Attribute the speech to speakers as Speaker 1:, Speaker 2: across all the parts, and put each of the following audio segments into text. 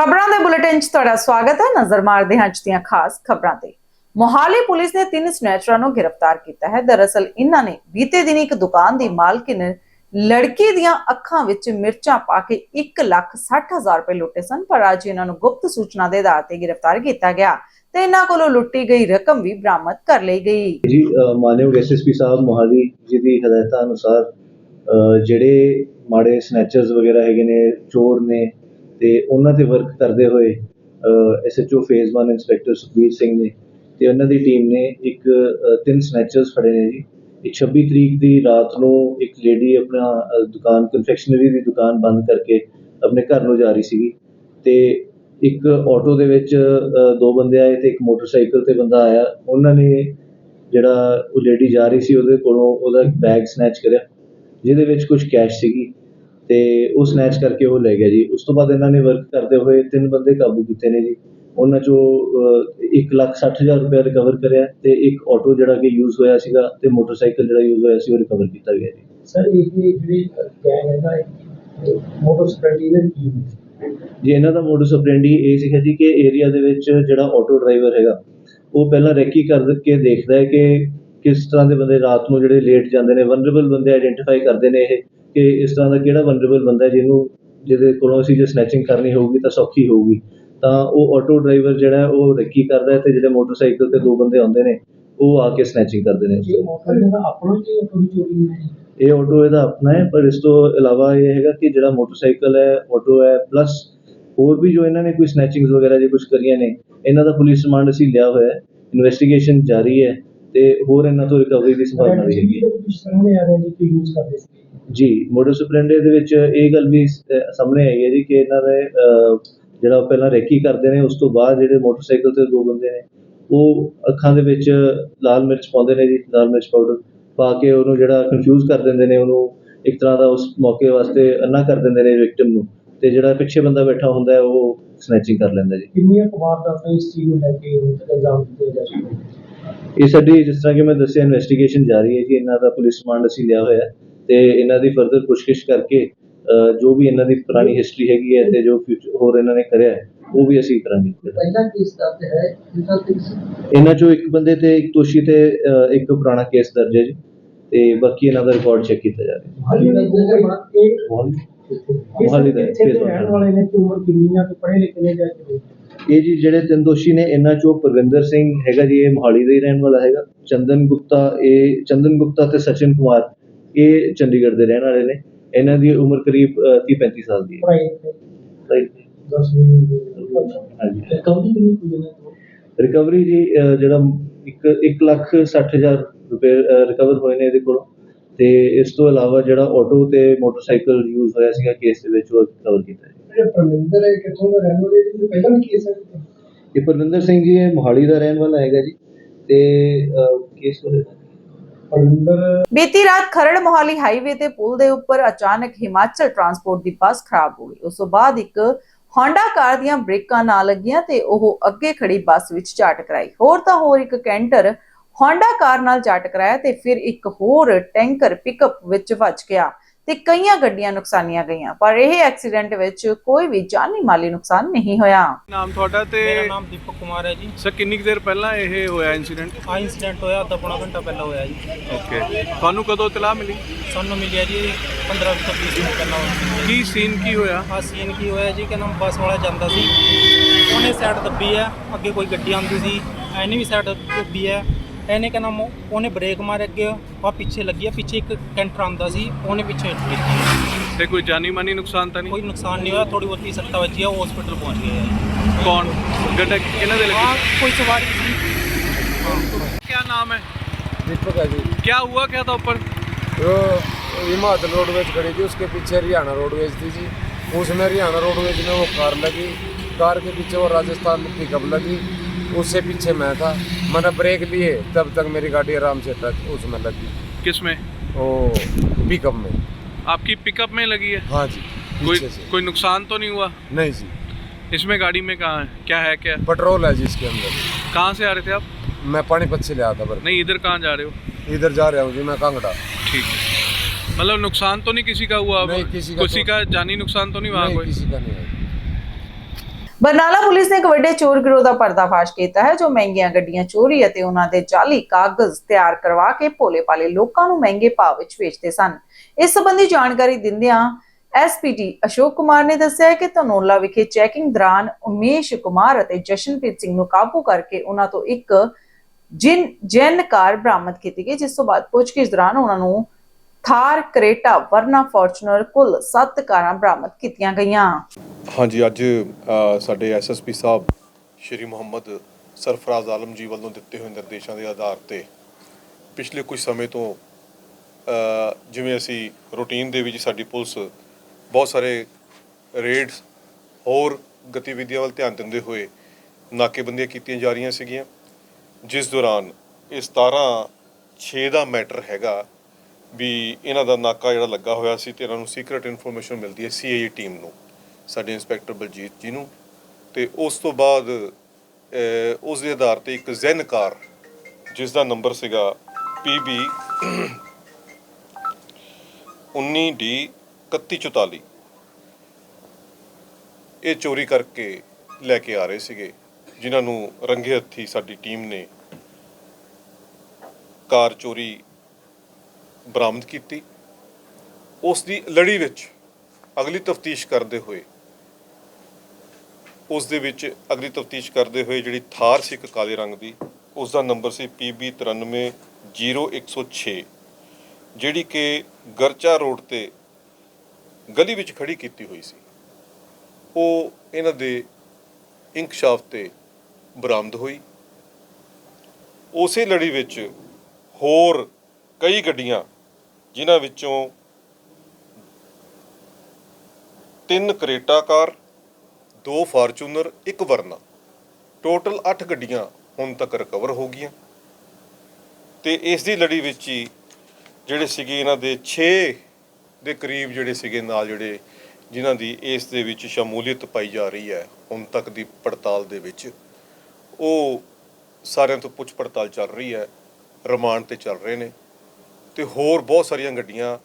Speaker 1: ਖਬਰਾਂ ਦੇ ਬੁਲੇਟਿਨ 'ਚ ਤੁਹਾਡਾ ਸਵਾਗਤ ਹੈ। ਨਜ਼ਰ ਮਾਰਦੇ ਹਾਂ ਅੱਜ ਦੀਆਂ ਖਾਸ ਖਬਰਾਂ ਤੇ। ਮੋਹਾਲੀ ਪੁਲਿਸ ਨੇ ਤਿੰਨ ਸਨੈਚਰਾਂ ਨੂੰ ਗ੍ਰਿਫਤਾਰ ਕੀਤਾ ਹੈ। ਦਰਅਸਲ ਇਹਨਾਂ ਨੇ ਬੀਤੇ ਦਿਨ ਇੱਕ ਦੁਕਾਨ ਦੀ ਮਾਲਕਿਨ ਲੜਕੀ ਦੀਆਂ ਅੱਖਾਂ ਵਿੱਚ ਮਿਰਚਾਂ ਪਾ ਕੇ 1 ਲੱਖ 60 ਹਜ਼ਾਰ ਰੁਪਏ ਲੁੱਟੇ ਸਨ, ਪਰ ਅੱਜ ਇਹਨਾਂ ਨੂੰ ਗੁਪਤ ਸੂਚਨਾ ਦੇ ਆਧਾਰ ਤੇ ਗ੍ਰਿਫਤਾਰ ਕੀਤਾ ਗਿਆ ਤੇ ਇਹਨਾਂ ਕੋਲੋਂ ਲੁੱਟੀ ਗਈ ਰਕਮ ਵੀ ਬਰਾਮਦ ਕਰ ਲਈ ਗਈ।
Speaker 2: ਜੀ ਮਾਨਯੋਗ ਐਸਐਸਪੀ ਸਾਹਿਬ, ਮੋਹਾਲੀ ਜੀ ਦੀ ਹਦਾਇਤਾਂ ਅਨੁਸਾਰ ਜਿਹੜੇ ਮਾੜੇ ਸਨੈਚਰਸ ਵਗੈਰਾ ਹੈਗੇ ਨੇ, ਚੋਰ ਨੇ ਤੇ ਉਹਨਾਂ ਤੇ ਵਰਕ ਕਰਦੇ ਹੋਏ SHO phase 1 inspector Sukhbir Singh ਨੇ ਤੇ ਉਹਨਾਂ ਦੀ ਟੀਮ ਨੇ ਇੱਕ ਤਿੰਨ ਸਨੈਚਰਸ ਫੜੇ ਨੇ ਜੀ। ਇੱਕ 26 ਤਰੀਕ ਦੀ ਰਾਤ ਨੂੰ ਇੱਕ ਲੇਡੀ ਆਪਣਾ ਦੁਕਾਨ ਕਨਫੈਕਸ਼ਨਰੀ ਦੀ ਦੁਕਾਨ ਬੰਦ ਕਰਕੇ ਆਪਣੇ ਘਰ ਨੂੰ ਜਾ ਰਹੀ ਸੀਗੀ ਤੇ ਇੱਕ ਆਟੋ ਦੇ ਵਿੱਚ ਦੋ ਬੰਦੇ ਆਏ ਤੇ ਇੱਕ ਮੋਟਰਸਾਈਕਲ ਤੇ ਬੰਦਾ ਆਇਆ। ਉਹਨਾਂ ਨੇ ਜਿਹੜਾ ਉਹ ਲੇਡੀ ਜਾ ਰਹੀ ਸੀ ਉਹਦੇ ਕੋਲੋਂ ਉਹਦਾ ਇੱਕ ਬੈਗ ਸਨੈਚ ਕਰਿਆ, ਜਿਹਦੇ ਵਿੱਚ ਕੁਝ ਕੈਸ਼ ਸੀਗੀ। ਤੇ ਉਹ ਸਨੈਚ ਕਰਕੇ ਉਹ ਲੈ ਗਿਆ ਜੀ। ਉਸ ਤੋਂ ਬਾਅਦ ਇਹਨਾਂ ਨੇ ਵਰਕ ਕਰਦੇ ਹੋਏ ਤਿੰਨ ਬੰਦੇ ਕਾਬੂ ਕੀਤੇ ਨੇ ਜੀ। ਉਹਨਾਂ ਚੋਂ ਇੱਕ ਲੱਖ ਸੱਠ ਹਜ਼ਾਰ ਰੁਪਏ ਰਿਕਵਰ ਕਰਿਆ ਤੇ ਇੱਕ ਆਟੋ ਜਿਹੜਾ ਕਿ ਯੂਜ਼ ਹੋਇਆ ਸੀਗਾ ਤੇ ਮੋਟਰਸਾਈਕਲ ਜਿਹੜਾ ਯੂਜ਼ ਹੋਇਆ ਸੀ ਉਹ ਰਿਕਵਰ ਕੀਤਾ ਗਿਆ ਜੀ।
Speaker 3: ਸਰ ਇਹ ਜਿਹੜੀ ਗੈਂਗ ਹੈਗਾ ਮੋਟਰ ਸਪਰੈਡੀਨਰ ਕੀ
Speaker 2: ਜੀ ਇਹਨਾਂ ਦਾ ਮੋਡਸ ਆਪਰੈਂਡੀ ਇਹ ਸੀਗਾ ਜੀ ਕਿ ਏਰੀਆ ਦੇ ਵਿੱਚ ਜਿਹੜਾ ਆਟੋ ਡਰਾਈਵਰ ਹੈਗਾ ਉਹ ਪਹਿਲਾਂ ਰੈਕੀ ਕਰ ਕੇ ਦੇਖਦਾ ਹੈ ਕਿ ਕਿਸ ਤਰ੍ਹਾਂ ਦੇ ਬੰਦੇ ਰਾਤ ਨੂੰ ਜਿਹੜੇ ਲੇਟ ਜਾਂਦੇ ਨੇ ਵਨਰੇਬਲ ਬੰਦੇ ਆਇਡੈਂਟੀਫਾਈ ਕਰਦੇ ਨੇ ਇਹ। ਕਿ ਇਸ ਤਰ੍ਹਾਂ ਦਾ ਕਿਹੜਾ ਵਨਰੇਬਲ ਬੰਦਾ ਜਿਹਨੂੰ ਜਿਹਦੇ ਕੋਲੋਂ ਅਸੀਂ ਜੇ ਸਨੈਚਿੰਗ ਕਰਨੀ ਹੋਊਗੀ ਤਾਂ ਸੌਖੀ ਹੋਊਗੀ, ਤਾਂ ਉਹ ਆਟੋ ਡਰਾਈਵਰ ਜਿਹੜਾ ਉਹ ਰੈਕੀ ਕਰਦਾ ਹੈ ਜਿਹੜੇ ਮੋਟਰਸਾਈਕਲ ਤੇ ਦੋ ਬੰਦੇ ਆਉਂਦੇ ਨੇ, ਉਹ ਆ ਕੇ ਸਨੈਚਿੰਗ ਕਰਦੇ ਨੇ
Speaker 3: ਹੈ
Speaker 2: ਇਹ ਆਟੋ ਇਹਦਾ ਆਪਣਾ ਹੈ, ਪਰ ਇਸ ਤੋਂ ਇਲਾਵਾ ਇਹ ਹੈਗਾ ਕਿ ਜਿਹੜਾ ਮੋਟਰਸਾਈਕਲ ਹੈ ਆਟੋ ਹੈ ਪਲੱਸ ਹੋਰ ਵੀ ਜੋ ਇਹਨਾਂ ਨੇ ਕੋਈ ਸਨੈਚਿੰਗਸ ਵਗੈਰਾ ਜੇ ਕੁਝ ਕਰੀਆਂ ਨੇ, ਇਹਨਾਂ ਦਾ ਪੁਲਿਸ ਰਿਮਾਂਡ ਅਸੀਂ ਲਿਆ ਹੋਇਆ ਹੈ ਇਨਵੈਸਟੀਗੇਸ਼ਨ ਜਾਰੀ ਹੈ ਤੇ ਹੋਰ ਇਹਨਾਂ ਤੋਂ ਰਿਕਵਰੀ ਦੀ ਸੰਭਾਵਨਾ ਵੀ ਹੈਗੀ ਹੈ।
Speaker 3: ਜੀ
Speaker 2: ਮੋਡਸ ਆਪਰੈਂਡੀ ਦੇ ਵਿੱਚ ਇਹ ਗੱਲ ਵੀ ਸਾਹਮਣੇ ਆਈ ਹੈ ਜੀ ਕਿ ਇਹਨਾਂ ਨੇ ਜਿਹੜਾ ਉਹ ਪਹਿਲਾਂ ਰੈਕੀ ਕਰਦੇ ਨੇ ਉਸ ਤੋਂ ਬਾਅਦ ਜਿਹੜੇ ਮੋਟਰਸਾਈਕਲ ਤੇ ਦੋ ਬੰਦੇ ਨੇ ਉਹ ਅੱਖਾਂ ਦੇ ਵਿੱਚ ਲਾਲ ਮਿਰਚ ਪਾਉਂਦੇ ਨੇ ਜੀ ਲਾਲ ਮਿਰਚ ਪਾਊਡਰ ਪਾ ਕੇ ਉਹਨੂੰ ਜਿਹੜਾ ਕਨਫਿਊਜ਼ ਕਰ ਦਿੰਦੇ ਨੇ ਉਹਨੂੰ ਇੱਕ ਤਰ੍ਹਾਂ ਦਾ ਉਸ ਮੌਕੇ ਵਾਸਤੇ ਅੰਨਾ ਕਰ ਦਿੰਦੇ ਨੇ ਵਿਕਟਿਮ ਨੂੰ ਤੇ ਜਿਹੜਾ ਪਿੱਛੇ ਬੰਦਾ ਬੈਠਾ ਹੁੰਦਾ ਹੈ ਉਹ ਸਨੈਚਿੰਗ ਕਰ ਲੈਂਦਾ ਜੀ।
Speaker 3: ਕਿੰਨੀਆਂ ਕੁ ਵਾਰਦਾਤਾਂ ਇਸ ਚੀਜ਼ ਨੂੰ ਲੈ ਕੇ ਹੁਣ ਤੱਕ ਇਲਜ਼ਾਮ ਦਿੱਤੇ ਜਾ
Speaker 2: ਇਹ ਸਾਡੀ ਜਿਸ ਤਰ੍ਹਾਂ ਕਿ ਮੈਂ ਦੱਸਿਆ ਇਨਵੈਸਟੀਗੇਸ਼ਨ ਜਾਰੀ ਹੈ ਜੀ ਇਹਨਾਂ ਦਾ ਪੁਲਿਸ ਰਿਮਾਂਡ ਅਸੀਂ ਲਿਆ ਹੋਇਆ। ਹੈ ਤੇ ਇਹਨਾਂ ਦੀ ਫਰਦਰ ਪੁੱਛਗਿੱਛ ਕਰਕੇ ਜੋ ਵੀ ਇਹਨਾਂ ਦੀ ਪੁਰਾਣੀ ਹਿਸਟਰੀ ਹੈਗੀ ਹੈ ਤੇ ਜੋ ਫਿਊਚਰ ਹੋਰ ਇਹਨਾਂ ਨੇ ਕਰਿਆ ਉਹ ਵੀ ਅਸੀਂ ਕਰਾਂਗੇ।
Speaker 3: ਪਹਿਲਾ ਕੇਸ ਦਰਜ ਹੈ
Speaker 2: ਇਹਨਾਂ ਚੋਂ ਇੱਕ ਬੰਦੇ ਤੇ ਇੱਕ ਦੋਸ਼ੀ ਤੇ ਇੱਕ ਪੁਰਾਣਾ ਕੇਸ ਦਰਜ ਹੈ ਜੀ ਤੇ ਬਾਕੀ ਇਹਨਾਂ ਦਾ ਰਿਕਾਰਡ ਚੈੱਕ ਕੀਤਾ ਜਾ ਰਿਹਾ
Speaker 3: ਮੋਹਾਲੀ
Speaker 2: ਦਾ case
Speaker 3: ਰਹਿਣ
Speaker 2: ਹੋਣਾ।
Speaker 3: ਵਾਲੇ ਨੇ ਉਮਰ ਕਿੰਨੀ ਆ ਤੇ ਪੜ੍ਹੇ ਲਿਖੇ ਨੇ ਜਾਂ
Speaker 2: ਇਹ ਜੀ ਜਿਹੜੇ ਤਿੰਨ ਦੋਸ਼ੀ ਨੇ ਇਹਨਾਂ ਚੋਂ ਪਰਵਿੰਦਰ ਸਿੰਘ ਹੈਗਾ ਜੀ ਇਹ ਮੋਹਾਲੀ ਦਾ ਹੀ ਰਹਿਣ ਵਾਲਾ ਹੈਗਾ। ਚੰਦਨ ਗੁਪਤਾ ਇਹ ਚੰਦਨ ਗੁਪਤਾ ਤੇ ਸਚਿਨ ਕੁਮਾਰ। ਇਹ ਚੰਡੀਗੜ੍ਹ ਦੇ ਰਹਿਣ ਵਾਲੇ ਨੇ। ਇਹਨਾਂ ਦੀ ਉਮਰ ਕਰੀਬ 30 35 ਸਾਲ ਦੀ ਹੈ।
Speaker 3: ਪੜ੍ਹਾਈ ਤੇ
Speaker 2: Right?
Speaker 3: 10ਵੀਂ
Speaker 2: ਹਾਂਜੀ।
Speaker 3: ਕਵਰੀ ਕਿੰਨੀ ਕੁ ਜਨਾ ਤੋਂ?
Speaker 2: ਰਿਕਵਰੀ ਜੀ ਜਿਹੜਾ ਇੱਕ ਇੱਕ ਲੱਖ ਸੱਠ ਹਜ਼ਾਰ ਰੁਪਏ ਰਿਕਵਰ ਹੋਏ ਨੇ ਇਹਦੇ ਕੋਲੋਂ। ਤੇ ਇਸ ਤੋਂ ਇਲਾਵਾ ਜਿਹੜਾ ਆਟੋ ਤੇ ਮੋਟਰਸਾਈਕਲ ਯੂਜ਼ ਹੋਇਆ ਸੀਗਾ ਕੇਸ ਦੇ ਵਿੱਚ ਉਹ ਰਿਕਵਰ ਕੀਤਾ ਹੈ
Speaker 3: ਜਿਹੜੇ ਪਰਮਿੰਦਰ ਹੈ ਕਿੱਥੋਂ ਦਾ ਰਹਿਣ ਵਾਲੇ ਪਹਿਲਾਂ ਵੀ ਕੇਸ ਹੈ
Speaker 2: ਇਹ ਪਰਵਿੰਦਰ ਸਿੰਘ ਜੀ ਇਹ ਮੋਹਾਲੀ ਦਾ ਰਹਿਣ ਵਾਲਾ ਹੈਗਾ ਜੀ। ਤੇ ਕੇਸ
Speaker 3: ਪਰਮਿੰਦਰ
Speaker 1: ਬੀਤੀ ਰਾਤ ਖਰੜ ਮੋਹਾਲੀ ਹਾਈਵੇ ਤੇ ਪੁਲ ਦੇ ਉੱਪਰ ਅਚਾਨਕ ਹਿਮਾਚਲ ਟਰਾਂਸਪੋਰਟ ਦੀ ਬੱਸ ਖਰਾਬ ਹੋ ਗਈ। ਉਸ ਤੋਂ ਬਾਅਦ ਇੱਕ ਹੋਂਡਾ ਕਾਰ ਦੀਆਂ ਬ੍ਰੇਕਾਂ ਨਾ ਲੱਗੀਆਂ ਤੇ ਉਹ ਅੱਗੇ ਖੜੀ ਬੱਸ ਵਿੱਚ ਜਾ ਟਕਰਾਈ ਹੋਰ ਤਾਂ ਹੋਰ ਇੱਕ ਕੈਂਟਰ ਹੋਂਡਾ ਕਾਰ ਨਾਲ ਜਾ ਟਕਰਾਇਆ ਤੇ ਫਿਰ ਇੱਕ ਹੋਰ ਟੈਂਕਰ ਪਿਕਅਪ ਵਿੱਚ ਵੱਜ ਗਿਆ। ਤੇ ਕਈਆਂ ਗੱਡੀਆਂ ਨੁਕਸਾਨੀਆਂ ਗਈਆਂ ਪਰ ਇਹ ਐਕਸੀਡੈਂਟ ਵਿੱਚ ਕੋਈ ਵੀ ਜਾਨੀ ਮਾਲੀ ਨੁਕਸਾਨ ਨਹੀਂ ਹੋਇਆ।
Speaker 4: ਨਾਮ ਤੁਹਾਡਾ ਤੇ
Speaker 5: ਮੇਰਾ ਨਾਮ ਦੀਪਕ ਕੁਮਾਰ ਹੈ ਜੀ।
Speaker 4: ਸਰ ਕਿੰਨੀ ਕੁ ਦੇਰ ਪਹਿਲਾਂ ਇਹ ਹੋਇਆ ਇਨਸੀਡੈਂਟ
Speaker 5: ਆ ਇਨਸੀਡੈਂਟ ਹੋਇਆ ਅੱਧਾ ਪੌਣਾ ਘੰਟਾ ਪਹਿਲਾਂ ਹੋਇਆ ਜੀ।
Speaker 4: ਓਕੇ ਤੁਹਾਨੂੰ ਕਦੋਂ ਇਤਲਾਹ ਮਿਲੀ?
Speaker 5: ਸਾਨੂੰ ਮਿਲਿਆ ਜੀ 15 ਤੋਂ 20 ਮਿੰਟ ਪਹਿਲਾਂ। ਹੋਇਆ
Speaker 4: ਕੀ ਸੀਨ ਕੀ ਹੋਇਆ?
Speaker 5: ਆ ਸੀਨ ਕੀ ਹੋਇਆ ਜੀ? ਕਿ ਨਾਮ ਬੱਸ ਵਾਲਾ ਜਾਂਦਾ ਸੀ। ਉਹਨੇ ਸਾਈਡ ਦੱਬੀ ਹੈ ਅੱਗੇ ਕੋਈ ਗੱਡੀ ਆਉਂਦੀ ਸੀ। ਐਨੇ ਵੀ ਸਾਈਡ ਦੱਬੀ ਹੈ। ਇਹਨੇ ਕਿ ਨਾਮ ਉਹਨੇ ਬ੍ਰੇਕ ਮਾਰ ਅੱਗੇ ਆ ਪਿੱਛੇ ਲੱਗੀ ਹੈ ਪਿੱਛੇ ਇੱਕ ਕੈਂਟਰ ਆਉਂਦਾ ਸੀ ਉਹਨੇ ਪਿੱਛੇ ਹਿੱਟ ਕੀਤੀ
Speaker 4: ਤੇ ਕੋਈ ਜਾਨੀ ਮਾਨੀ ਨੁਕਸਾਨ ਤਾਂ
Speaker 5: ਕੋਈ
Speaker 4: ਨਹੀਂ
Speaker 5: ਨੁਕਸਾਨ ਨਹੀਂ ਹੋਇਆ ਥੋੜੀ ਬਹੁਤੀ ਸੱਟਾਂ ਵੱਜੀ ਆ ਉਹ ਹਸਪੀਟਲ ਪਹੁੰਚ ਗਏ ਆ ਜੀ
Speaker 4: ਕੌਣ ਗੱਡਾ ਕਿਹਨਾਂ ਦੇ
Speaker 5: ਆ
Speaker 4: ਲੱਗੀ
Speaker 5: ਕੋਈ ਸਵਾਰੀ ਸੀ
Speaker 4: क्या नाम है
Speaker 6: दीपक है जी
Speaker 4: क्या हुआ क्या था ऊपर
Speaker 6: वो हिमाचल रोडवेज खड़ी थी उसके पीछे हरियाणा रोडवेज थी जी उसमें हरियाणा रोडवेज में वो कार लगी कार के पीछे वो राजस्थान पिकअप लगी उससे पीछे मैं था मैंने ब्रेक लिए तब तक मेरी गाड़ी आराम से टच उसमें लगी।
Speaker 4: किसमें?
Speaker 6: वो पिकअप में।
Speaker 4: आपकी पिकअप में लगी है?
Speaker 6: हाँ जी
Speaker 4: कोई कोई नुकसान तो नहीं हुआ?
Speaker 6: नहीं जी।
Speaker 4: इसमें गाड़ी में कहाँ है? क्या है क्या?
Speaker 6: पेट्रोल है जी इसके अंदर।
Speaker 4: कहाँ से आ रहे थे आप?
Speaker 6: मैं पानीपत से ले आता पर।
Speaker 4: नहीं इधर कहाँ जा रहे हो?
Speaker 6: इधर जा रहा हूँ जी मैं कांगड़ा।
Speaker 4: ठीक है। मतलब नुकसान तो नहीं किसी का हुआ
Speaker 6: नहीं, किसी का
Speaker 4: किसी
Speaker 6: तो-
Speaker 4: का जानी नुकसान तो नहीं वहाँ
Speaker 6: नहीं
Speaker 4: कोई
Speaker 6: किसी का नहीं है
Speaker 1: ਬਰਨਾਲਾ ਪੁਲਿਸ ਨੇ ਇੱਕ ਵੱਡੇ ਚੋਰ ਗਿਰੋਹ ਦਾ ਪਰਦਾਫਾਸ਼ ਕੀਤਾ ਹੈ, ਜੋ ਮਹਿੰਗੀਆਂ ਗੱਡੀਆਂ, ਚੋਰੀ ਅਤੇ ਉਹਨਾਂ ਦੇ ਜਾਲੀ ਕਾਗਜ਼ ਤਿਆਰ ਕਰਵਾ ਕੇ ਭੋਲੇ-ਭਾਲੇ ਲੋਕਾਂ ਨੂੰ ਮਹਿੰਗੇ ਭਾਅ ਵਿੱਚ ਵੇਚਦੇ ਸਨ। ਇਸ ਸੰਬੰਧੀ ਜਾਣਕਾਰੀ ਦਿੰਦਿਆਂ ਐਸਪੀਟੀ ਅਸ਼ੋਕ ਕੁਮਾਰ ਨੇ ਦੱਸਿਆ ਕਿ ਧਨੋਲਾ ਵਿਖੇ ਚੈਕਿੰਗ ਦੌਰਾਨ ਉਮੇਸ਼ ਕੁਮਾਰ ਅਤੇ ਜਸ਼ਨਪ੍ਰੀਤ ਸਿੰਘ ਨੂੰ ਕਾਬੂ ਕਰਕੇ ਉਹਨਾਂ ਤੋਂ ਇੱਕ ਜਿਨ ਜੈਨ ਕਾਰ ਬਰਾਮਦ ਕੀਤੀ ਗਈ, ਜਿਸ ਤੋਂ ਬਾਅਦ ਪੁੱਛਗਿੱਛ ਦੌਰਾਨ ਉਹਨਾਂ ਨੂੰ ਥਾਰ ਕਰੇਟਾ ਵਰਨਾ ਫੋਰਚੂਨਰ ਕੁੱਲ 7 ਕਾਰਾਂ ਬਰਾਮਦ ਕੀਤੀਆਂ ਗਈਆਂ।
Speaker 7: ਹਾਂਜੀ ਅੱਜ ਅ, ਸਾਡੇ ਐਸਐਸਪੀ ਸਾਹਿਬ ਸ਼੍ਰੀ ਮੁਹੰਮਦ ਸਰਫਰਾਜ਼ ਆਲਮ ਜੀ ਵੱਲੋਂ ਦਿੱਤੇ ਹੋਏ ਨਿਰਦੇਸ਼ਾਂ ਦੇ ਆਧਾਰ ਤੇ ਪਿਛਲੇ ਕੁਝ ਸਮੇਂ ਤੋਂ ਜਿਵੇਂ ਅਸੀਂ ਰੂਟੀਨ ਦੇ ਵਿੱਚ ਸਾਡੀ ਪੁਲਿਸ ਬਹੁਤ ਸਾਰੇ ਰੇਡਸ ਹੋਰ ਗਤੀਵਿਧੀਆਂ ਵੱਲ ਧਿਆਨ ਦਿੰਦੇ ਹੋਏ ਨਾਕੇਬੰਦੀਆਂ ਕੀਤੀਆਂ ਜਾ ਰਹੀਆਂ ਸੀਗੀਆਂ ਜਿਸ ਦੌਰਾਨ ਇਹ 17 6 ਦਾ ਮੈਟਰ ਹੈਗਾ ਵੀ ਇਹਨਾਂ ਦਾ ਨਾਕਾ ਜਿਹੜਾ ਲੱਗਾ ਹੋਇਆ ਸੀ ਤੇ ਇਹਨਾਂ ਨੂੰ ਸੀਕ੍ਰੀਟ ਇਨਫੋਰਮੇਸ਼ਨ ਮਿਲਦੀ ਹੈ ਸੀਆਈਏ ਟੀਮ ਨੂੰ, ਸਾਡੇ ਇੰਸਪੈਕਟਰ ਬਲਜੀਤ ਜੀ ਨੂੰ। ਤੇ ਉਸ ਤੋਂ ਬਾਅਦ ਉਸ ਦੇ ਆਧਾਰ ਤੇ ਇੱਕ ਜ਼ੈਨ ਕਾਰ ਜਿਸ ਦਾ ਨੰਬਰ ਸੀਗਾ PB 19D 3144 ਇਹ ਚੋਰੀ ਕਰਕੇ ਲੈ ਕੇ ਆ ਰਹੇ ਸੀਗੇ, ਜਿਨ੍ਹਾਂ ਨੂੰ ਰੰਗੇ ਹੱਥੀ ਸਾਡੀ ਟੀਮ ਨੇ ਕਾਰ ਚੋਰੀ ਬਰਾਮਦ ਕੀਤੀ। ਉਸ ਦੀ ਲੜੀ ਵਿੱਚ ਅਗਲੀ ਤਫਤੀਸ਼ ਕਰਦੇ ਹੋਏ, ਉਸ ਦੇ ਵਿੱਚ ਅਗਲੀ ਤਫਤੀਸ਼ ਕਰਦੇ ਹੋਏ ਜਿਹੜੀ ਥਾਰ ਸੀ ਇੱਕ ਕਾਲੇ ਰੰਗ ਦੀ, ਉਸ ਦਾ ਨੰਬਰ ਸੀ PB 930106 ਜਿਹੜੀ ਕਿ ਗਰਚਾ ਰੋਡ ਤੇ ਗਲੀ ਵਿੱਚ ਖੜੀ ਕੀਤੀ ਹੋਈ ਸੀ। ਉਹ ਇਹਨਾਂ ਦੇ ਇੰਕਸ਼ਾਫ ਤੇ ਬਰਾਮਦ ਹੋਈ। ਉਸੇ ਲੜੀ ਵਿੱਚ ਹੋਰ ਕਈ ਗੱਡੀਆਂ ਜਿਨ੍ਹਾਂ ਵਿੱਚੋਂ ਤਿੰਨ ਕਰੇਟਾ ਕਾਰ ਦੋ ਫਾਰਚੂਨਰ, ਇੱਕ ਵਰਨਾ। ਟੋਟਲ 8 ਗੱਡੀਆਂ ਹੁਣ ਤੱਕ ਰਿਕਵਰ ਹੋ ਗਈਆਂ। ਤੇ ਇਸ ਦੀ ਲੜੀ ਵਿੱਚ ਹੀ ਜਿਹੜੇ ਸੀਗੇ ਇਹਨਾਂ ਦੇ 6 ਦੇ ਕਰੀਬ ਜਿਹੜੇ ਸੀਗੇ ਨਾਲ ਜਿਹੜੇ ਜਿਨ੍ਹਾਂ ਦੀ ਇਸ ਦੇ ਵਿੱਚ ਸ਼ਮੂਲੀਅਤ ਪਾਈ ਜਾ ਰਹੀ ਹੈ, ਹੁਣ ਤੱਕ ਦੀ ਪੜਤਾਲ ਦੇ ਵਿੱਚ, ਉਹ ਸਾਰਿਆਂ ਤੋਂ ਪੁੱਛ ਪੜਤਾਲ ਚੱਲ ਰਹੀ ਹੈ, ਰਿਮਾਂਡ ਤੇ ਚੱਲ ਰਹੇ ਨੇ। ਤੇ ਹੋਰ ਬਹੁਤ ਸਾਰੀਆਂ ਗੱਡੀਆਂ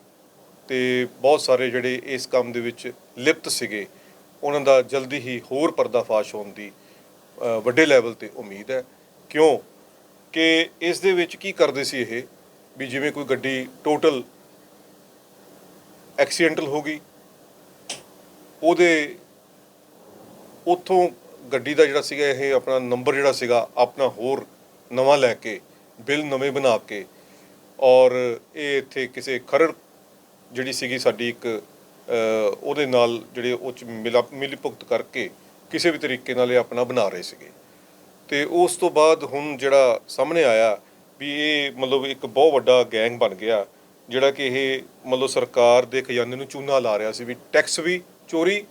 Speaker 7: ਤੇ ਬਹੁਤ ਸਾਰੇ ਜਿਹੜੇ ਇਸ ਕੰਮ ਦੇ ਵਿੱਚ ਲਿਪਤ ਸੀਗੇ, ਉਹਨਾਂ ਦਾ ਜਲਦੀ ਹੀ ਹੋਰ ਪਰਦਾਫਾਸ਼ ਹੋਣ ਦੀ ਵੱਡੇ ਲੈਵਲ ਤੇ ਉਮੀਦ ਹੈ। ਕਿਉਂ? ਕਿ ਇਸ ਦੇ ਵਿੱਚ ਕੀ ਕਰਦੇ ਸੀ ਇਹ? ਵੀ ਜਿਵੇਂ ਕੋਈ ਗੱਡੀ ਟੋਟਲ ਐਕਸੀਡੈਂਟਲ ਹੋ ਗਈ, ਉਹਦੇ ਉੱਥੋਂ ਗੱਡੀ ਦਾ ਜਿਹੜਾ ਸੀਗਾ ਇਹ ਆਪਣਾ ਨੰਬਰ ਜਿਹੜਾ ਸੀਗਾ, ਆਪਣਾ ਹੋਰ ਨਵਾਂ ਲੈ ਕੇ, ਬਿੱਲ ਨਵੇਂ ਬਣਾ ਕੇ ਔਰ ਇਹ ਇੱਥੇ ਕਿਸੇ ਖਰੜ ਜਿਹੜੀ ਸੀਗੀ ਸਾਡੀ ਇੱਕ ਉਹਦੇ ਨਾਲ ਜਿਹੜੇ ਉਹ ਚ ਮਿਲਾ, ਮਿਲੀ ਭੁਗਤ ਕਰਕੇ ਕਿਸੇ ਵੀ ਤਰੀਕੇ ਨਾਲ ਇਹ ਆਪਣਾ ਬਣਾ ਰਹੇ ਸੀਗੇ। ਤੇ ਉਸ ਤੋਂ ਬਾਅਦ ਹੁਣ ਜਿਹੜਾ ਸਾਹਮਣੇ ਆਇਆ ਵੀ ਇਹ ਮਤਲਬ ਇੱਕ ਬਹੁਤ ਵੱਡਾ ਗੈਂਗ ਬਣ ਗਿਆ, ਜਿਹੜਾ ਕਿ ਇਹ ਮਤਲਬ ਸਰਕਾਰ ਦੇ ਖਜ਼ਾਨੇ ਨੂੰ ਚੂਨਾ ਲਾ ਰਿਹਾ ਸੀ ਵੀ ਟੈਕਸ ਵੀ ਚੋਰੀ,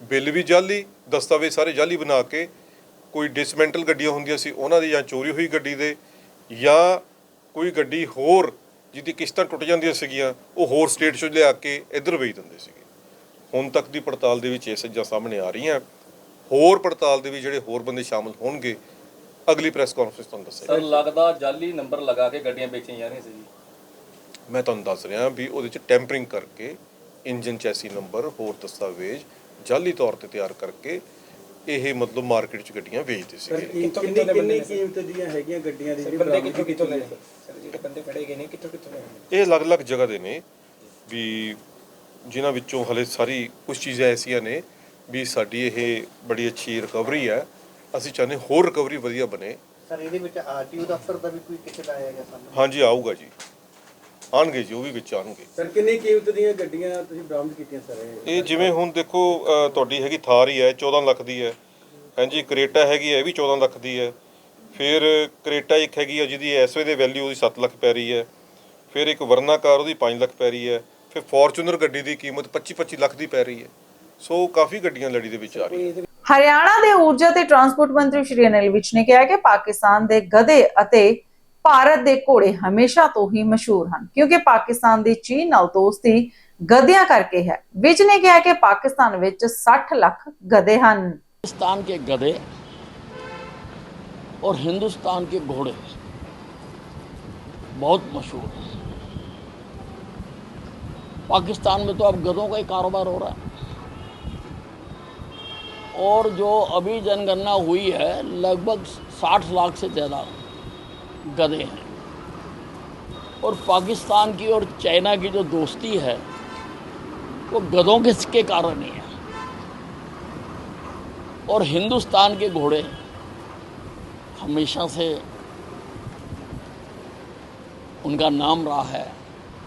Speaker 7: ਬਿੱਲ ਵੀ ਜਾਲੀ, ਦਸਤਾਵੇਜ਼ ਸਾਰੇ ਜਾਲੀ ਬਣਾ ਕੇ ਕੋਈ ਡਿਸਮੈਂਟਲ ਗੱਡੀਆਂ ਹੁੰਦੀਆਂ ਸੀ, ਉਹਨਾਂ ਦੀ ਜਾਂ ਚੋਰੀ ਹੋਈ ਗੱਡੀ ਦੇ ਜਾਂ ਕੋਈ ਗੱਡੀ ਹੋਰ ਜਿਹਦੀ ਕਿਸ਼ਤਾਂ ਟੁੱਟ ਜਾਂਦੀਆਂ ਸੀਗੀਆਂ ਉਹ ਹੋਰ ਸਟੇਟ 'ਚੋਂ ਲਿਆ ਕੇ ਇੱਧਰ ਵੇਚ ਦਿੰਦੇ ਸੀਗੇ। ਹੁਣ ਤੱਕ ਦੀ ਪੜਤਾਲ ਦੇ ਵਿੱਚ ਇਹ ਸੱਜਾ ਸਾਹਮਣੇ ਆ ਰਹੀਆਂ। ਹੋਰ ਪੜਤਾਲ ਦੇ ਵੀ ਜਿਹੜੇ ਹੋਰ ਬੰਦੇ ਸ਼ਾਮਲ ਹੋਣਗੇ ਅਗਲੀ ਪ੍ਰੈਸ ਕਾਨਫਰੰਸ ਤੁਹਾਨੂੰ ਦੱਸਾਂਗੇ
Speaker 8: ਸਰ ਲੱਗਦਾ ਜਾਲੀ ਨੰਬਰ ਲਗਾ ਕੇ ਗੱਡੀਆਂ ਵੇਚੀਆਂ ਜਾ ਰਹੀਆਂ ਸੀ ਜੀ।
Speaker 7: ਮੈਂ ਤੁਹਾਨੂੰ ਦੱਸ ਰਿਹਾ ਵੀ ਉਹਦੇ 'ਚ ਟੈਂਪਰਿੰਗ ਕਰਕੇ ਇੰਜਨ ਚੈਸੀ ਨੰਬਰ ਹੋਰ ਦਸਤਾਵੇਜ਼ ਜਾਲੀ ਤੌਰ ਤੇ ਤਿਆਰ ਕਰਕੇ ਇਹ ਮਤਲਬ ਮਾਰਕੀਟ 'ਚ ਗੱਡੀਆਂ ਵੇਚਦੇ ਸੀਗੇ।
Speaker 3: ਕਿੰਨੀ ਕਿੰਨੀ ਕੀਮਤ ਦੀਆਂ ਹੈਗੀਆਂ ਗੱਡੀਆਂ ਦੀ ਜਿਹੜੀ
Speaker 5: ਬੰਦੇ
Speaker 3: ਬਰਾਮਦ
Speaker 5: ਕਿੱਥੋਂ ਕਿੱਥੋਂ
Speaker 3: ਕੀਤੀ
Speaker 5: ਲੈ
Speaker 3: ਹੈ?
Speaker 5: ਸਰ ਜਿਹੜੇ ਬੰਦੇ ਫੜੇ ਗਏ ਨੇ ਕਿੱਥੋਂ ਕਿੱਥੋਂ ਲੈ
Speaker 7: ਇਹ ਅਲੱਗ-ਅਲੱਗ ਜਗ੍ਹਾ ਦੇ ਨੇ ਵੀ ਜਿਨ੍ਹਾਂ ਵਿੱਚੋਂ ਹਲੇ ਸਾਰੀ ਕੁਝ ਚੀਜ਼ਾਂ ਐਸੀਆਂ ਨੇ ਵੀ ਸਾਡੀ ਇਹ ਬੜੀ ਅੱਛੀ ਰਿਕਵਰੀ ਹੈ। ਅਸੀਂ ਚਾਹੁੰਦੇ ਹੋਰ ਰਿਕਵਰੀ ਵਧੀਆ ਬਣੇ।
Speaker 9: ਸਰ ਇਹਦੇ ਵਿੱਚ ਆਰਟੀਓ ਦਫ਼ਤਰ ਦਾ ਵੀ ਕੋਈ ਕਿਸੇ ਦਾ ਆਇਆ ਗਿਆ ਸਾਨੂੰ?
Speaker 7: ਹਾਂਜੀ ਆਊਗਾ ਜੀ। ਆਣਗੇ ਜੀ ਉਹ ਵੀ ਵਿੱਚ ਆਣਗੇ
Speaker 3: ਸਰ ਕਿੰਨੀ ਕੀਮਤ ਦੀਆਂ ਗੱਡੀਆਂ ਤੁਸੀਂ ਬਰਾਮਦ ਕੀਤੀਆਂ ਸਰ? ਇਹ
Speaker 7: ਜਿਵੇਂ ਹੁਣ ਦੇਖੋ ਅ, ਤੁਹਾਡੀ ਹੈਗੀ ਥਾਰ ਹੀ ਹੈ 14 ਲੱਖ ਦੀ ਹੈ। ਹਾਂਜੀ ਕਰੇਟਾ ਹੈਗੀ ਹੈ ਇਹ ਵੀ 14 ਲੱਖ ਦੀ ਹੈ। ਫਿਰ ਕਰੇਟਾ ਇੱਕ ਹੈਗੀ ਹੈ ਜਿਹਦੀ ਇਸ ਵੇ ਦੇ ਵੈਲਿਊ ਉਹਦੀ 7 ਲੱਖ ਪੈ ਰਹੀ ਹੈ। ਫਿਰ ਇੱਕ ਵਰਨਾ ਕਾਰ ਉਹਦੀ 5 ਲੱਖ ਪੈ ਰਹੀ ਹੈ। ਫਿਰ ਫੋਰਚੂਨਰ ਗੱਡੀ ਦੀ ਕੀਮਤ 25 25 ਲੱਖ ਦੀ ਪੈ ਰਹੀ ਹੈ। ਸੋ ਕਾਫੀ ਗੱਡੀਆਂ ਲੜੀ ਦੇ ਵਿੱਚ ਆ ਰਹੀਆਂ।
Speaker 1: ਹਰਿਆਣਾ ਦੇ ਊਰਜਾ ਤੇ ਟਰਾਂਸਪੋਰਟ ਮੰਤਰੀ ਸ਼੍ਰੀ ਅਨਿਲ ਵਿਜ ਨੇ ਕਿਹਾ ਕਿ ਪਾਕਿਸਤਾਨ ਦੇ ਗਧੇ ਅਤੇ ਭਾਰਤ ਦੇ ਘੋੜੇ ਹਮੇਸ਼ਾ ਤੋਂ ਹੀ ਮਸ਼ਹੂਰ ਹਨ ਕਿਉਂਕਿ ਪਾਕਿਸਤਾਨ ਦੀ ਚੀਨ ਨਾਲ ਦੋਸਤੀ ਗਧਿਆਂ ਕਰਕੇ ਹੈ ਵਿਜ ਨੇ ਕਿਹਾ ਕਿ ਪਾਕਿਸਤਾਨ ਵਿੱਚ 60 ਲੱਖ ਗਧੇ ਹਨ
Speaker 10: पाकिस्तान के गधे और हिंदुस्तान के घोड़े बहुत मशहूर हैं पाकिस्तान में तो अब गधों का ही कारोबार हो रहा है और जो अभी जनगणना हुई है लगभग 60 लाख से ज़्यादा गधे हैं। और पाकिस्तान की और चाइना की जो दोस्ती है, वो गधों के कारण ही है। और हिंदुस्तान के घोड़े हमेशा से उनका नाम रहा है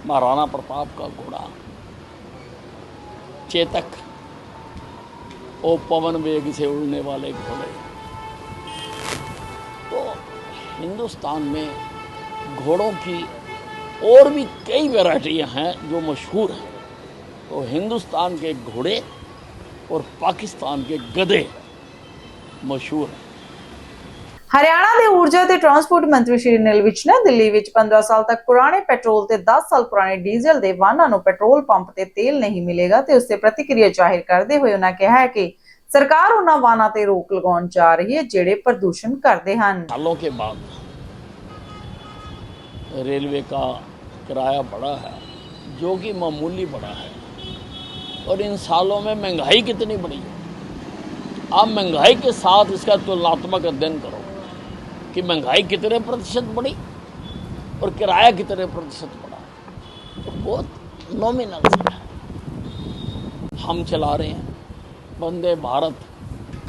Speaker 10: महाराणा प्रताप का घोड़ा। चेतक और पवन वेग से उड़ने वाले घोड़े। तो हिंदुस्तान में घोड़ों की और भी कई वैरायटियां हैं जो मशहूर हैं तो हिंदुस्तान के घोड़े और पाकिस्तान के गधे मशहूर हैं
Speaker 1: ਹਰਿਆਣਾ ਦੇ ਊਰਜਾ ਤੇ ਟਰਾਂਸਪੋਰਟ ਮੰਤਰੀ ਸ਼੍ਰੀ ਨਿਲ ਵਿਜ ਨੇ ਦਿੱਲੀ ਵਿੱਚ 15 ਸਾਲ ਤੱਕ ਪੁਰਾਣੇ ਪੈਟਰੋਲ ਤੇ 10 ਸਾਲ ਪੁਰਾਣੇ ਡੀਜ਼ਲ ਦੇ ਵਾਹਨਾਂ ਨੂੰ ਪੈਟਰੋਲ ਪੰਪ ਤੇ ਤੇਲ ਨਹੀਂ ਮਿਲੇਗਾ ਤੇ ਉਸ ਤੇ ਪ੍ਰਤੀਕਿਰਿਆ ਜ਼ਾਹਿਰ ਕਰਦੇ ਹੋਏ ਉਹਨਾਂ ਕਿਹਾ ਹੈ ਕਿ ਸਰਕਾਰ ਉਹਨਾਂ ਵਾਹਨਾਂ ਤੇ ਰੋਕ ਲਗਾਉਣ ਜਾ ਰਹੀ ਹੈ ਜਿਹੜੇ ਪ੍ਰਦੂਸ਼ਣ ਕਰਦੇ ਹਨ
Speaker 10: सालों के बाद रेलवे का किराया बढ़ा है जो कि मामूली बढ़ा है और इन सालों में महंगाई कितनी बढ़ी है आप महंगाई के साथ इसका तुलनात्मक अध्ययन करो कि महंगाई कितने प्रतिशत बढ़ी और किराया कितने प्रतिशत बढ़ा तो बहुत नॉमिनल सा है हम चला रहे हैं वंदे भारत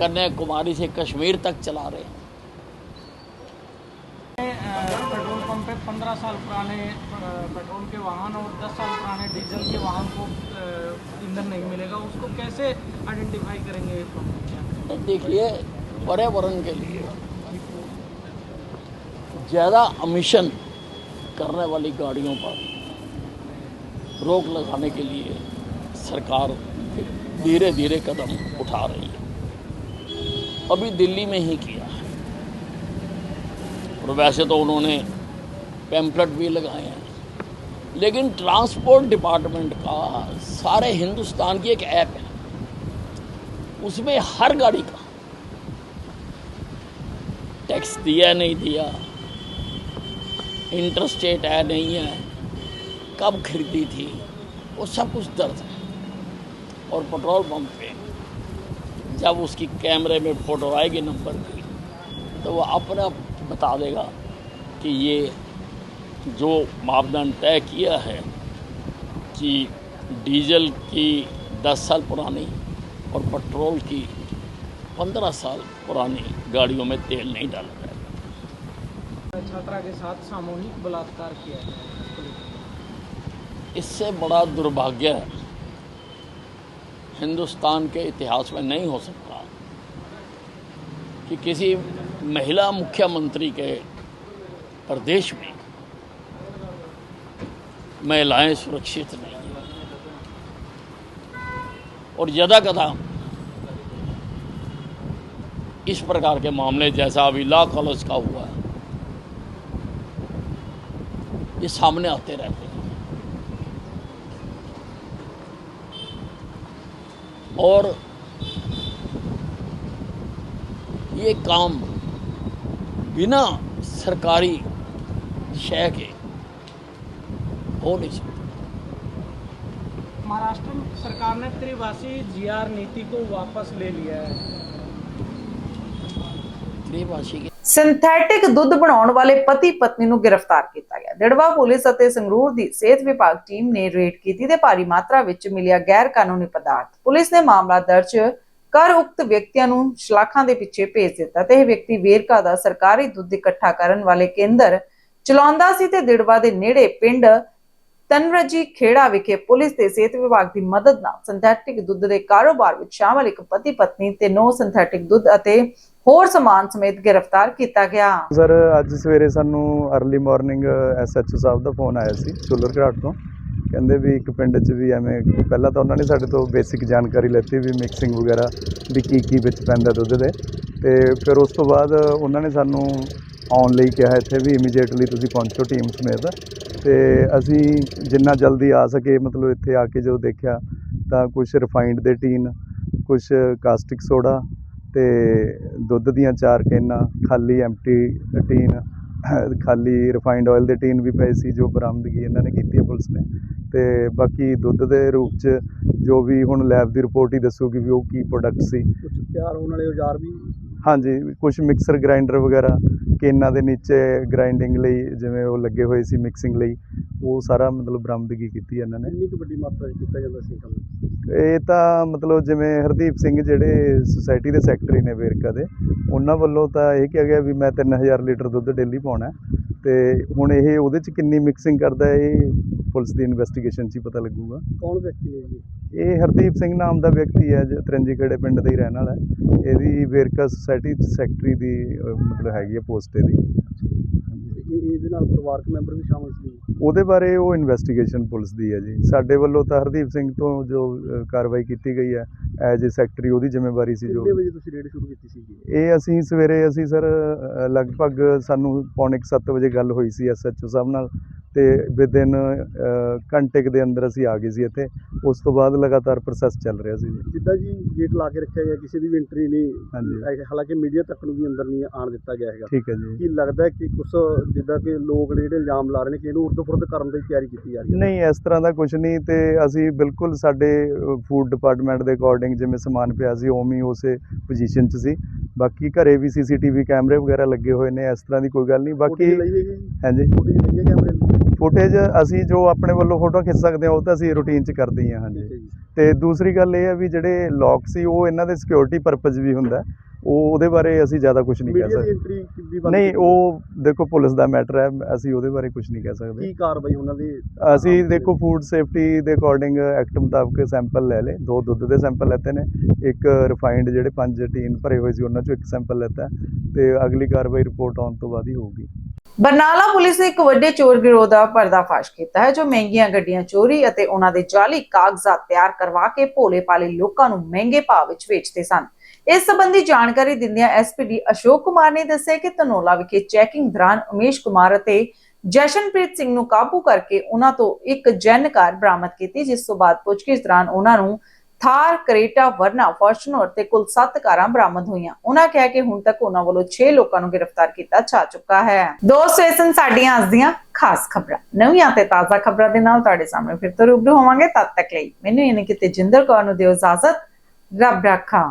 Speaker 10: कन्याकुमारी से कश्मीर तक चला रहे हैं
Speaker 5: पेट्रोल पंप पे पंद्रह साल पुराने पेट्रोल के वाहन और दस साल पुराने डीजल के वाहन को ईंधन नहीं मिलेगा उसको कैसे आइडेंटिफाई करेंगे अंदर?
Speaker 10: देखिए पर्यावरण के लिए ज़्यादा अमिशन करने वाली गाड़ियों पर रोक लगाने के लिए सरकार धीरे धीरे कदम उठा रही है। अभी दिल्ली में ही किया है। और वैसे तो उन्होंने पैम्पलेट भी लगाए हैं। लेकिन ट्रांसपोर्ट डिपार्टमेंट का सारे हिंदुस्तान की एक ऐप है। उसमें हर गाड़ी का टैक्स दिया नहीं दिया इंटरस्टेट है नहीं है, कब खरीदी थी, वो सब कुछ दर्ज है। और पेट्रोल पंप पे जब उसकी कैमरे में फ़ोटो आएगी नंबर की तो वो अपने आप बता देगा कि ये जो मापदंड तय किया है कि डीजल की 10 साल पुरानी और पेट्रोल की 15 साल पुरानी गाड़ियों में तेल नहीं डाला जाएगा।
Speaker 5: छात्रा के साथ सामूहिक बलात्कार किया है
Speaker 10: इससे बड़ा दुर्भाग्य हिंदुस्तान के इतिहास में नहीं हो सकता कि किसी महिला मुख्यमंत्री के प्रदेश में महिलाएँ सुरक्षित नहीं और यदा कदा इस प्रकार के मामले जैसा अभी लॉ कॉलेज का हुआ ये सामने आते रहते हैं। और ये काम बिना सरकारी शय के हो नहीं सकता।
Speaker 5: महाराष्ट्र सरकार ने त्रिवासी जीआर नीति को वापस ले लिया है।
Speaker 10: त्रिवासी के
Speaker 1: ਸਿੰਥੈਟਿਕ ਦੁੱਧ ਬਣਾਉਣ ਵਾਲੇ ਪਤੀ ਪਤਨੀ ਨੂੰ ਗ੍ਰਿਫਤਾਰ ਕੀਤਾ ਗਿਆ। ਦਿੜਵਾ ਪੁਲਿਸ ਅਤੇ ਸੰਗਰੂਰ ਦੀ ਸਿਹਤ ਵਿਭਾਗ ਟੀਮ ਨੇ ਰੇਡ ਕੀਤੀ ਤੇ ਭਾਰੀ ਮਾਤਰਾ ਵਿੱਚ ਮਿਲਿਆ ਗੈਰ ਕਾਨੂੰਨੀ ਪਦਾਰਥ। ਪੁਲਿਸ ਨੇ ਮਾਮਲਾ ਦਰਜ ਕਰ ਉਕਤ ਵਿਅਕਤੀਆਂ ਨੂੰ ਸ਼ਲਾਖਾਂ ਦੇ ਪਿੱਛੇ ਭੇਜ ਦਿੱਤਾ ਤੇ ਇਹ ਵਿਅਕਤੀ ਵੇਰਕਾ ਦਾ ਸਰਕਾਰੀ ਦੁੱਧ ਇਕੱਠਾ ਕਰਨ ਵਾਲੇ ਕੇਂਦਰ ਚਲਾਉਂਦਾ ਸੀ ਤੇ ਦਿੜਵਾ ਦੇ ਨੇੜੇ ਪਿੰਡ ਤਨਰਜੀ ਖੇੜਾ ਵਿਖੇ ਪੁਲਿਸ ਤੇ ਸਿਹਤ ਵਿਭਾਗ ਦੀ ਮਦਦ ਨਾਲ ਸਿੰਥੈਟਿਕ ਦੁੱਧ ਦੇ ਕਾਰੋਬਾਰ ਵਿੱਚ ਸ਼ਾਮਲ ਇੱਕ ਪਤੀ ਪਤਨੀ ਤੇ ਨੌ ਸਿੰਥੈਟਿਕ ਦੁੱਧ ਅਤੇ ਹੋਰ ਸਮਾਨ ਸਮੇਤ ਗ੍ਰਿਫਤਾਰ ਕੀਤਾ ਗਿਆ।
Speaker 11: ਸਰ, ਅੱਜ ਸਵੇਰੇ ਸਾਨੂੰ अर्ਲੀ ਮਾਰਨਿੰਗ ਐਸਐਚਓ ਸਾਹਿਬ ਦਾ ਫੋਨ ਆਇਆ ਸੀ ਚੁੱਲਰ ਘਾਟ ਤੋਂ। ਕਹਿੰਦੇ ਵੀ ਇੱਕ ਪਿੰਡ 'ਚ ਵੀ ਐਵੇਂ, ਪਹਿਲਾਂ ਤਾਂ ਉਹਨਾਂ ਨੇ ਸਾਡੇ ਤੋਂ ਬੇਸਿਕ ਜਾਣਕਾਰੀ ਲੈਤੀ ਵੀ ਮਿਕਸਿੰਗ ਵਗੈਰਾ ਵੀ ਕੀ ਕੀ ਵਿੱਚ ਪੈਂਦਾ ਦੁੱਧ ਦੇ। ਤੇ ਫਿਰ ਉਸ ਤੋਂ ਬਾਅਦ ਉਹਨਾਂ ਨੇ ਸਾਨੂੰ ਆਉਣ ਲਈ ਕਿਹਾ ਇੱਥੇ ਵੀ ਇਮੀਡੀਏਟਲੀ ਤੁਸੀਂ ਪਹੁੰਚੋ ਟੀਮ ਸਮੇਤ। ਤੇ ਅਸੀਂ ਜਿੰਨਾ ਜਲਦੀ ਆ ਸਕੇ, ਮਤਲਬ ਇੱਥੇ ਆ ਕੇ ਜਦੋਂ ਦੇਖਿਆ ਤਾਂ ਕੁਝ ਰਿਫਾਈਨਡ ਦੇ ਟੀਨ ਕੁਝ ਕਾਸਟਿਕ ਸੋਡਾ ਤੇ ਦੁੱਧ ਦੀਆਂ ਚਾਰ ਕੇਨਾਂ ਖਾਲੀ ਐਮਟੀ ਟੀਨ ਖਾਲੀ ਰਿਫਾਈਨਡ ਆਇਲ ਦੇ ਟੀਨ ਵੀ ਪਏ ਸੀ ਜੋ ਬਰਾਮਦਗੀ ਇਹਨਾਂ ਨੇ ਕੀਤੀ ਹੈ ਪੁਲਿਸ ਨੇ। ਤੇ ਬਾਕੀ ਦੁੱਧ ਦੇ ਰੂਪ 'ਚ ਜੋ ਵੀ ਹੁਣ ਲੈਬ ਦੀ ਰਿਪੋਰਟ ਹੀ ਦੱਸੂਗੀ ਵੀ ਉਹ ਕੀ ਪ੍ਰੋਡਕਟ ਸੀ।
Speaker 3: ਕੁਝ ਤਿਆਰ ਹੋਣ ਵਾਲੇ ਔਜ਼ਾਰ ਵੀ?
Speaker 11: ਹਾਂਜੀ ਕੁਝ ਮਿਕਸਰ ਗ੍ਰਾਈਂਡਰ ਵਗੈਰਾ ਕੇਨਾਂ ਦੇ ਨੀਚੇ ਗ੍ਰਾਈਂਡਿੰਗ ਲਈ ਜਿਵੇਂ ਉਹ ਲੱਗੇ ਹੋਏ ਸੀ ਮਿਕਸਿੰਗ ਲਈ ਉਹ ਸਾਰਾ ਮਤਲਬ ਬਰਾਮਦਗੀ ਕੀਤੀ ਇਹਨਾਂ ਨੇ।
Speaker 3: ਕਿੰਨੀ ਕੁ ਵੱਡੀ ਮਾਤਰਾ 'ਚ ਕੀਤਾ ਜਾਂਦਾ ਸੀ ਇਹ ਕੰਮ?
Speaker 11: ਇਹ ਤਾਂ ਮਤਲਬ ਜਿਵੇਂ ਹਰਦੀਪ ਸਿੰਘ ਜਿਹੜੇ ਸੁਸਾਇਟੀ ਦੇ ਸੈਕਟਰੀ ਨੇ ਵੇਰਕਾ ਦੇ ਉਹਨਾਂ ਵੱਲੋਂ ਤਾਂ ਇਹ ਕਿਹਾ ਗਿਆ ਵੀ ਮੈਂ 3000 ਲੀਟਰ ਦੁੱਧ ਡੇਲੀ ਪਾਉਣਾ ਹੈ ਤੇ ਹੁਣ ਇਹ ਉਹਦੇ ਚ ਕਿੰਨੀ ਮਿਕਸਿੰਗ ਕਰਦਾ ਹੈ, ਇਹ ਪੁਲਿਸ ਦੀ ਇਨਵੈਸਟੀਗੇਸ਼ਨ 'ਚ ਹੀ ਪਤਾ ਲੱਗੂਗਾ।
Speaker 3: ਕੌਣ ਵਿਅਕਤੀ ਨੇ ਜੀ?
Speaker 11: ਇਹ ਹਰਦੀਪ ਸਿੰਘ ਨਾਮ ਦਾ ਵਿਅਕਤੀ ਹੈ ਜੋ ਤਰੰਜੀ ਖੇੜੇ ਪਿੰਡ ਦਾ ਹੀ ਰਹਿਣ ਵਾਲਾ ਹੈ। ਇਹਦੀ ਵੇਰਕਾ ਸੁਸਾਇਟੀ ਸੈਕਟਰੀ ਦੀ ਅਹ, ਮਤਲਬ ਹੈਗੀ ਹੈ ਪੋਸਟ ਇਹਦੀ।
Speaker 3: ਇਹ ਇਹਦੇ ਨਾਲ ਪਰਿਵਾਰਕ ਮੈਂਬਰ ਵੀ ਸ਼ਾਮਲ ਸੀ।
Speaker 11: ਉਹਦੇ ਬਾਰੇ ਉਹ ਇਨਵੈਸਟੀਗੇਸ਼ਨ ਪੁਲਿਸ ਦੀ ਹੈ ਜੀ। ਸਾਡੇ ਵੱਲੋਂ ਤਾਂ ਹਰਦੀਪ ਸਿੰਘ ਤੋਂ ਜੋ ਅਹ, ਕਾਰਵਾਈ ਕੀਤੀ ਗਈ ਹੈ ਐਜ਼ ਏ ਸੈਕਟਰੀ ਉਹਦੀ ਜ਼ਿੰਮੇਵਾਰੀ ਸੀ ਜੋ
Speaker 3: ਕਿੰਨੇ ਵਜੇ ਤੁਸੀਂ ਰੇਡ ਸ਼ੁਰੂ ਕੀਤੀ ਸੀ
Speaker 11: ਇਹ ਅਸੀਂ ਸਵੇਰੇ ਅਸੀਂ ਸਰ ਅ, ਲਗਭਗ ਸਾਨੂੰ ਪੌਣੇ 7 ਵਜੇ ਗੱਲ ਹੋਈ ਸੀ ਐਸਐਚਓ ਸਾਹਿਬ ਨਾਲ ਤੇ ਵਿਦਿਨ ਘੰਟੇ ਦੇ ਅੰਦਰ ਅਸੀਂ ਆ ਗਏ ਸੀ ਇੱਥੇ। ਉਸ ਤੋਂ ਬਾਅਦ ਲਗਾਤਾਰ ਪ੍ਰੋਸੈਸ ਚੱਲ ਰਿਹਾ ਸੀ
Speaker 3: ਜਿੱਦਾਂ ਜੀ ਗੇਟ ਲਾ ਕੇ ਰੱਖਿਆ ਗਿਆ ਕਿਸੇ ਦੀ ਵੀ ਐਂਟਰੀ ਨਹੀਂ
Speaker 11: ਹਾਂਜੀ।
Speaker 3: ਹਾਲਾਂਕਿ ਮੀਡੀਆ ਤੱਕ ਨੂੰ ਵੀ ਅੰਦਰ ਨਹੀਂ ਆਣ ਦਿੱਤਾ ਗਿਆ ਹੈਗਾ।
Speaker 11: ਠੀਕ ਹੈ ਜੀ।
Speaker 3: ਕੀ ਲੱਗਦਾ ਹੈ ਕਿ ਕੁਛ ਜਿੱਦਾਂ ਕਿ ਲੋਕ ਜਿਹੜੇ ਇਲਜ਼ਾਮ ਲਾ ਰਹੇ ਨੇ ਕਿ ਇਹਨੂੰ ਉਰਦ-ਫੁਰਦ ਕਰਨ ਦੀ ਤਿਆਰੀ ਕੀਤੀ ਜਾ ਰਹੀ ਹੈ?
Speaker 11: ਨਹੀਂ ਇਸ ਤਰ੍ਹਾਂ ਦਾ ਕੁਝ ਨਹੀਂ ਤੇ ਅਸੀਂ ਬਿਲਕੁਲ ਸਾਡੇ ਫੂਡ ਡਿਪਾਰਟਮੈਂਟ ਦੇ ਅਕੋਰਡਿੰਗ ਜਿਵੇਂ ਸਮਾਨ ਪਿਆ ਸੀ ਉਵੇਂ ਹੀ ਉਸੇ ਪੋਜੀਸ਼ਨ 'ਚ ਸੀ। ਬਾਕੀ ਘਰੇ ਵੀ ਸੀਸੀਟੀਵੀ ਕੈਮਰੇ ਵਗੈਰਾ ਲੱਗੇ ਹੋਏ ਨੇ ਇਸ ਤਰ੍ਹਾਂ ਦੀ ਕੋਈ ਗੱਲ ਨਹੀਂ। ਬਾਕੀ ਹਾਂਜੀ।
Speaker 3: ਫੁਟੇਜ
Speaker 11: ਅਸੀਂ ਜੋ ਆਪਣੇ ਵੱਲੋਂ ਫੋਟੋ ਖਿੱਚ ਸਕਦੇ ਹਾਂ ਉਹ ਤਾਂ ਅਸੀਂ ਰੂਟੀਨ 'ਚ ਕਰਦੇ ਹੀ ਹਾਂਜੀ। ਤੇ ਦੂਸਰੀ ਗੱਲ ਇਹ ਹੈ ਵੀ ਜਿਹੜੇ ਲੌਕ ਸੀ ਉਹ ਇਹਨਾਂ ਦੇ ਸਿਕਿਉਰਿਟੀ ਪਰਪਸ ਵੀ ਹੁੰਦਾ। ਉਹ ਉਹਦੇ ਬਾਰੇ ਅਸੀਂ ਜ਼ਿਆਦਾ ਕੁਝ ਨਹੀਂ ਕਹਿ
Speaker 3: ਮੀਡੀਆ ਦੀ
Speaker 11: ਸਕਦੇ। ਨਹੀਂ ਉਹ ਦੇਖੋ ਪੁਲਿਸ ਦਾ ਮੈਟਰ ਹੈ ਅਸੀਂ ਉਹਦੇ ਬਾਰੇ ਕੁਝ ਨਹੀਂ ਕਹਿ ਸਕਦੇ।
Speaker 3: ਕੀ ਕਾਰਵਾਈ ਉਹਨਾਂ ਦੀ?
Speaker 11: ਅਸੀਂ ਦੇਖੋ ਫੂਡ ਸੇਫਟੀ ਦੇ ਅਕੋਰਡਿੰਗ ਐਕਟ ਮੁਤਾਬਕ ਸੈਂਪਲ ਲੈ ਲਏ। ਦੋ ਦੁੱਧ ਦੇ ਸੈਂਪਲ ਲੈਤੇ ਨੇ। ਇੱਕ ਰਿਫਾਈਨਡ ਜਿਹੜੇ ਪੰਜ ਟੀਨ ਭਰੇ ਹੋਏ ਸੀ ਉਹਨਾਂ ਚੋਂ ਇੱਕ ਸੈਂਪਲ ਲੈਤਾ ਤੇ ਅਗਲੀ ਕਾਰਵਾਈ ਰਿਪੋਰਟ ਆਉਣ ਤੋਂ ਬਾਅਦ ਹੀ ਹੋਊਗੀ।
Speaker 1: ਬਰਨਾਲਾ ਪੁਲਿਸ ਨੇ ਇੱਕ ਵੱਡੇ ਚੋਰ ਗਿਰੋਹ ਦਾ ਪਰਦਾਫਾਸ਼ ਕੀਤਾ ਹੈ ਜੋ ਮਹਿੰਗੀਆਂ ਗੱਡੀਆਂ ਚੋਰੀ ਅਤੇ ਉਹਨਾਂ ਦੇ ਜਾਲੀ ਕਾਗਜ਼ਾਤ ਤਿਆਰ ਕਰਵਾ ਕੇ ਭੋਲੇ ਭਾਲੇ ਲੋਕਾਂ ਨੂੰ ਮਹਿੰਗੇ ਭਾਅ ਵਿੱਚ ਵੇਚਦੇ ਸਨ। ਇਸ ਸੰਬੰਧੀ ਜਾਣਕਾਰੀ ਦਿੰਦਿਆਂ ਐਸਪੀਡੀ ਅਸ਼ੋਕ ਕੁਮਾਰ ਨੇ ਦੱਸਿਆ ਕਿ ਧਨੋਲਾ ਵਿਖੇ ਚੈਕਿੰਗ ਦੌਰਾਨ ਉਮੇਸ਼ ਕੁਮਾਰ ਅਤੇ ਜਸ਼ਨਪ੍ਰੀਤ ਸਿੰਘ ਨੂੰ ਕਾਬੂ ਕਰਕੇ ਉਹਨਾਂ ਤੋਂ ਇੱਕ ਜੈਨ ਕਾਰ ਬਰਾਮਦ ਕੀਤੀ, ਜਿਸ ਤੋਂ ਬਾਅਦ ਪੁੱਛਗਿੱਛ ਦੌਰਾਨ ਉਹਨਾਂ ਨੂੰ ਥਾਰ, ਕਰੇਟਾ, ਵਰਨਾ, ਫੋਰਚੂਨਰ ਤੇ ਕੁੱਲ 7 ਕਾਰਾਂ ਬਰਾਮਦ ਹੋਈਆਂ। ਉਹਨਾਂ ਕਿਹਾ ਕਿ ਹੁਣ ਤੱਕ ਉਹਨਾਂ ਵੱਲੋਂ 6 ਲੋਕਾਂ ਨੂੰ ਗ੍ਰਿਫਤਾਰ ਕੀਤਾ ਜਾ ਚੁੱਕਾ ਹੈ। ਦੋਸਤੋ ਇਹ ਸਨ ਸਾਡੀਆਂ ਅੱਜ ਦੀਆਂ ਖਾਸ ਖਬਰਾਂ। ਨਵੀਆਂ ਤੇ ਤਾਜ਼ਾ ਖਬਰਾਂ ਦੇ ਨਾਲ ਤੁਹਾਡੇ ਸਾਹਮਣੇ ਫਿਰ ਤੋਂ ਰੂਬਰੂ ਹੋਵਾਂਗੇ। ਤਦ ਤੱਕ ਲਈ ਮੈਨੂੰ ਯਾਨੀ ਕਿ ਤੇਜਿੰਦਰ ਕੌਰ ਨੂੰ ਦਿਓ ਇਜਾਜ਼ਤ। ਰੱਬ ਰਾਖਾ।